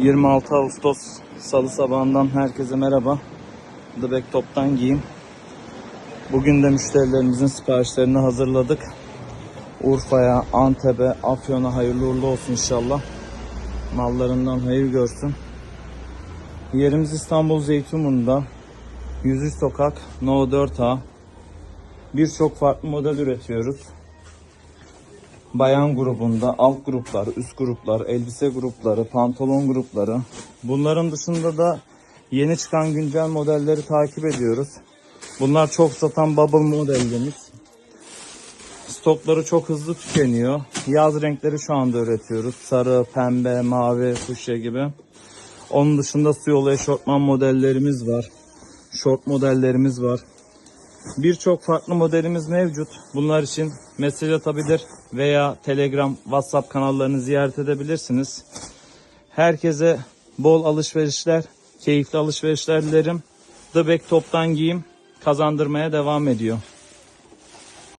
26 Ağustos Salı sabahından herkese merhaba. The Back Top'tan giyim. Bugün de müşterilerimizin siparişlerini hazırladık. Urfa'ya, Antep'e, Afyon'a hayırlı uğurlu olsun inşallah. Mallarından hayır görsün. Yerimiz İstanbul Zeytinburnu'nda. 103 Sokak, No 4A. Birçok farklı model üretiyoruz. Bayan grubunda alt gruplar, üst gruplar, elbise grupları, pantolon grupları. Bunların dışında da yeni çıkan güncel modelleri takip ediyoruz. Bunlar çok satan bubble modellerimiz. Stokları çok hızlı tükeniyor. Yaz renkleri şu anda üretiyoruz. Sarı, pembe, mavi, fuşya gibi. Onun dışında su yolu eşortman modellerimiz var. Şort modellerimiz var. Birçok farklı modelimiz mevcut. Bunlar için mesaj atabilir veya Telegram, WhatsApp kanallarını ziyaret edebilirsiniz. Herkese bol alışverişler, keyifli alışverişler dilerim. The Back Top'tan giyim kazandırmaya devam ediyor.